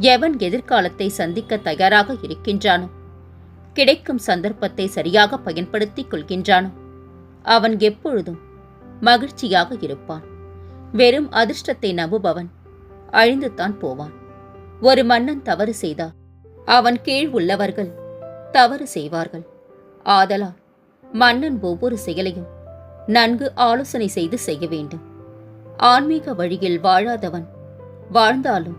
எவன் எதிர்காலத்தை சந்திக்க தயாராக இருக்கின்றானோ கிடைக்கும் சந்தர்ப்பத்தை சரியாக பயன்படுத்திக் கொள்கின்றானோ அவன் எப்பொழுதும் மகிழ்ச்சியாக இருப்பான். வெறும் அதிர்ஷ்டத்தை நம்புபவன் அழிந்துதான் போவான். ஒரு மன்னன் தவறு செய்தார் அவன் கீழ் உள்ளவர்கள் தவறு செய்வார்கள். ஆதலால் மன்னன் ஒவ்வொரு செயலையும் நன்கு ஆலோசனை செய்து செய்ய வேண்டும். ஆன்மீக வழியில் வாழாதவன் வாழ்ந்தாலும்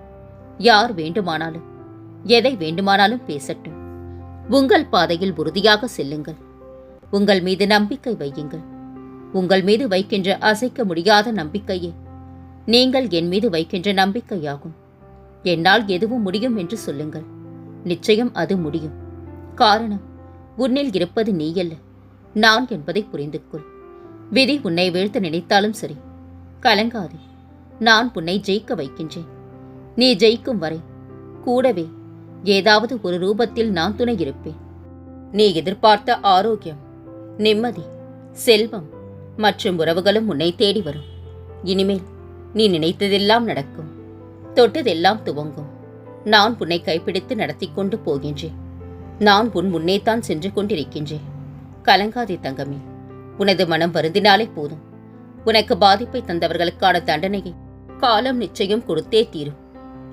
யார் வேண்டுமானாலும் எதை வேண்டுமானாலும் பேசட்டும். உங்கள் பாதையில் உறுதியாக செல்லுங்கள். உங்கள் மீது நம்பிக்கை வையுங்கள். உங்கள் மீது வைக்கின்ற அசைக்க முடியாத நம்பிக்கையே நீங்கள் என் மீது வைக்கின்ற நம்பிக்கையாகும். என்னால் எதுவும் முடியும் என்று சொல்லுங்கள். நிச்சயம் அது முடியும். காரணம் உன்னில் இருப்பது நீயல்ல. நான் என்பதை புரிந்து கொள் விதி உன்னை வீழ்த்த நினைத்தாலும் சரி. கலங்காதே. நான் உன்னை ஜெயிக்க வைக்கின்றேன். நீ ஜெயிக்கும் வரை கூடவே ஏதாவது ஒரு ரூபத்தில் நான் துணை இருப்பேன். நீ எதிர்பார்த்த ஆரோக்கியம் நிம்மதி செல்வம் மற்றும் உறவுகளும் உன்னை தேடி வரும். இனிமேல் நீ நினைத்ததெல்லாம் நடக்கும். தொட்டதெல்லாம் துவங்கும். நான் உன்னை கைப்பிடித்து நடத்தி கொண்டு போகின்றேன். நான் உன் முன்னேதான் சென்று கொண்டிருக்கின்றேன். கலங்காதே தங்கமே. உனது மனம் வருந்தினாலே போதும். உனக்கு பாதிப்பை தந்தவர்களுக்கான தண்டனையை காலம் நிச்சயம் கொடுத்தே தீரும்.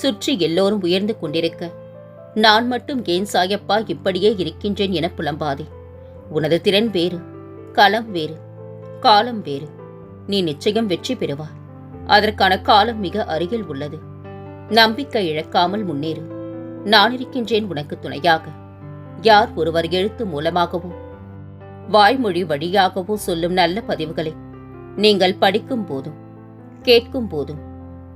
சுற்றி எல்லோரும் உயர்ந்து கொண்டிருக்க நான் மட்டும் ஏன் சாயப்பா இப்படியே இருக்கின்றேன் என புலம்பாதே. உனது திறன் வேறு களம் வேறு காலம் வேறு. நீ நிச்சயம் வெற்றி பெறுவாய் அதற்கான காலம் மிக அருகில் உள்ளது. நம்பிக்கை இழக்காமல் முன்னேறு. நான் இருக்கின்றேன் உனக்கு துணையாக. யார் ஒருவர் எழுத்து மூலமாகவோ வாய்மொழி வழியாகவோ சொல்லும் நல்ல பதிவுகளை நீங்கள் படிக்கும் போதும் கேட்கும் போதும்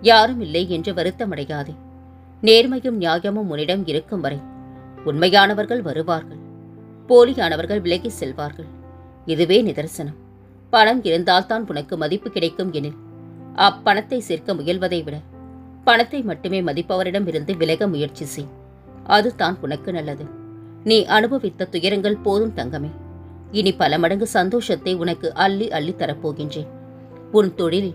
யாரும் இல்லை என்று வருத்தமடையாதே. நேர்மையும் நியாயமும் உன்னிடம் இருக்கும் வரை உண்மையானவர்கள் வருவார்கள். போலியானவர்கள் விலகி செல்வார்கள். இதுவே நிதர்சனம். பணம் இருந்தால்தான் உனக்கு மதிப்பு கிடைக்கும் எனில் அப்பணத்தை சேர்க்க முயல்வதை விட பணத்தை மட்டுமே மதிப்பவரிடம் இருந்து விலக முயற்சி செய். அதுதான் உனக்கு நல்லது. நீ அனுபவித்த துயரங்கள் போதும் தங்கமே. இனி பல மடங்கு சந்தோஷத்தை உனக்கு அள்ளி அள்ளி தரப்போகின்றேன். உன் தொழிலில்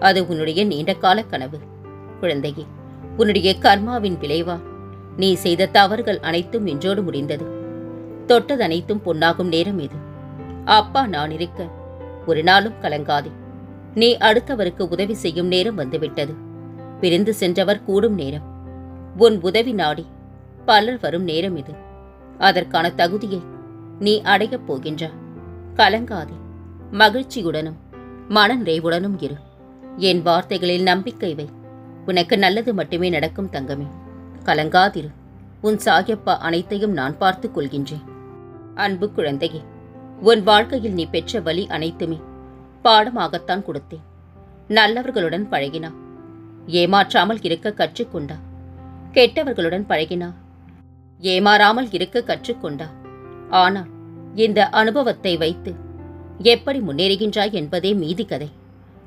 அது உன்னுடைய நீண்டகால கனவு. குழந்தையே உன்னுடைய கர்மாவின் விளைவா? நீ செய்த தவறுகள் அனைத்தும் இன்றோடு முடிந்தது. தொட்டது அனைத்தும் பொன்னாகும் நேரம் இது. அப்பா நான் இருக்க. ஒரு நாளும் கலங்காதே. நீ அடுத்தவருக்கு உதவி செய்யும் நேரம் வந்துவிட்டது. பிரிந்து சென்றவர் கூடும் நேரம். உன் உதவி நாடி பலர் வரும் நேரம் இது. அதற்கான தகுதியை நீ அடையப் போகின்றா. கலங்காதே. மகிழ்ச்சியுடனும் மன நிறைவுடனும் இரு. என் வார்த்தைகளில் நம்பிக்கை வை. உனக்கு நல்லது மட்டுமே நடக்கும் தங்கமே. கலங்காதிரு. உன் சாயப்பா அனைத்தையும் நான் பார்த்துக் கொள்கின்றேன். அன்பு குழந்தையே உன் வாழ்க்கையில் நீ பெற்ற வழி அனைத்துமே பாடமாகத்தான் கொடுத்தேன். நல்லவர்களுடன் பழகினா. ஏமாற்றாமல் இருக்க கற்றுக்கொண்டா. கெட்டவர்களுடன் பழகினா. ஏமாறாமல் இருக்க கற்றுக்கொண்டா. ஆனால் இந்த அனுபவத்தை வைத்து எப்படி முன்னேறுகின்றாய் என்பதே மீதி கதை.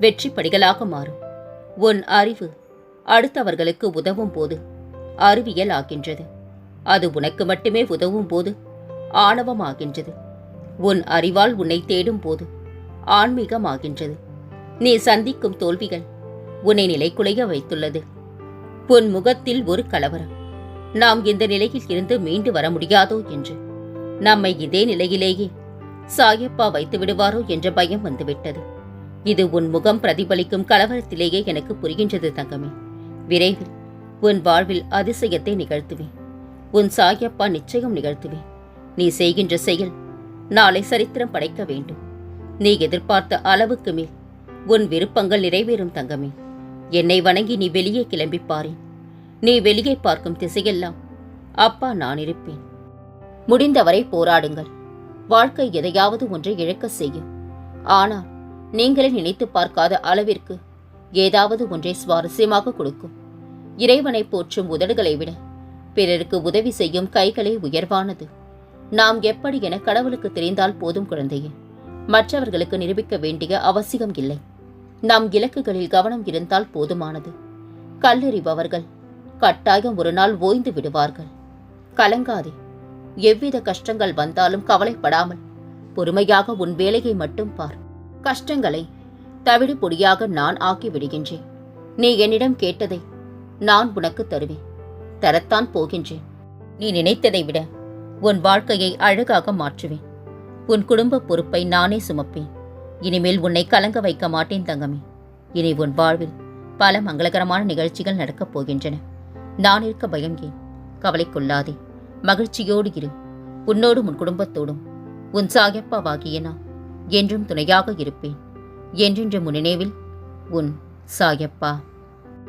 வெற்றி படிகளாக மாறும். உன் அறிவு அடுத்தவர்களுக்கு உதவும் போது அறிவியல் ஆகின்றது. அது உனக்கு மட்டுமே உதவும் போது ஆணவமாகின்றது. உன் அறிவால் உன்னை தேடும் போது ஆன்மீகமாகின்றது. நீ சந்திக்கும் தோல்விகள் உன்னை நிலைக்குலைய வைத்துள்ளது. உன் முகத்தில் ஒரு கலவரம். நாம் இந்த நிலையில் இருந்து மீண்டு வர முடியாதோ என்று. நம்மை இதே நிலையிலேயே சாயப்பா வைத்து விடுவாரோ என்ற பயம் வந்துவிட்டது. இது உன் முகம் பிரதிபலிக்கும் கலவரத்திலேயே எனக்கு புரிகின்றது தங்கமே. விரைவில் உன் வாழ்வில் அதிசயத்தை நிகழ்த்துவேன். உன் சாயப்பா நிச்சயம் நிகழ்த்துவேன். நீ செய்கின்ற செயல் நாளை சரித்திரம் படைக்க வேண்டும். நீ எதிர்பார்த்த அளவுக்கு மேல் உன் விருப்பங்கள் நிறைவேறும் தங்கமே. என்னை வணங்கி நீ வெளியே கிளம்பிப்பாரேன் நீ வெளியே பார்க்கும் திசையெல்லாம் அப்பா நான் இருப்பேன். முடிந்தவரை போராடுங்கள். வாழ்க்கை எதையாவது ஒன்றை இழக்க செய்யும். ஆனால் நீங்களே நினைத்து பார்க்காத அளவிற்கு ஏதாவது ஒன்றை சுவாரஸ்யமாக கொடுக்கும். இறைவனை போற்றும் உதடுகளை விட பிறருக்கு உதவி செய்யும் கைகளே உயர்வானது. நாம் எப்படி என கடவுளுக்கு தெரிந்தால் போதும் குழந்தையே. மற்றவர்களுக்கு நிரூபிக்க வேண்டிய அவசியம் இல்லை. நம் இலக்குகளில் கவனம் இருந்தால் போதுமானது. கல்லெறிபவர்கள் கட்டாயம் ஒரு நாள் ஓய்ந்து விடுவார்கள். கலங்காதே. எவ்வித கஷ்டங்கள் வந்தாலும் கவலைப்படாமல் பொறுமையாக உன் வேலையை மட்டும் பார். கஷ்டங்களை தவிடு பொடியாக நான் ஆக்கி விடுகின்றேன் நீ என்னிடம் கேட்டதை நான் உனக்கு தருவேன். தரத்தான் போகின்றேன். நீ நினைத்ததை விட உன் வாழ்க்கையை அழகாக மாற்றுவேன். உன் குடும்ப பொறுப்பை நானே சுமப்பேன். இனிமேல் உன்னை கலங்க வைக்க மாட்டேன் தங்கமே. இனி உன் வாழ்வில் பல மங்களகரமான நிகழ்ச்சிகள் நடக்கப் போகின்றன. நான் இருக்க பயம் ஏன்? கவலை கொள்ளாதே. மகிழ்ச்சியோடு இரு. உன்னோடும் உன் குடும்பத்தோடும். உன் சாயப்பாவாகிய நான் என்றும் துணையாக இருப்பேன். என்றென்று முன் நினைவில் உன் சாயப்பா.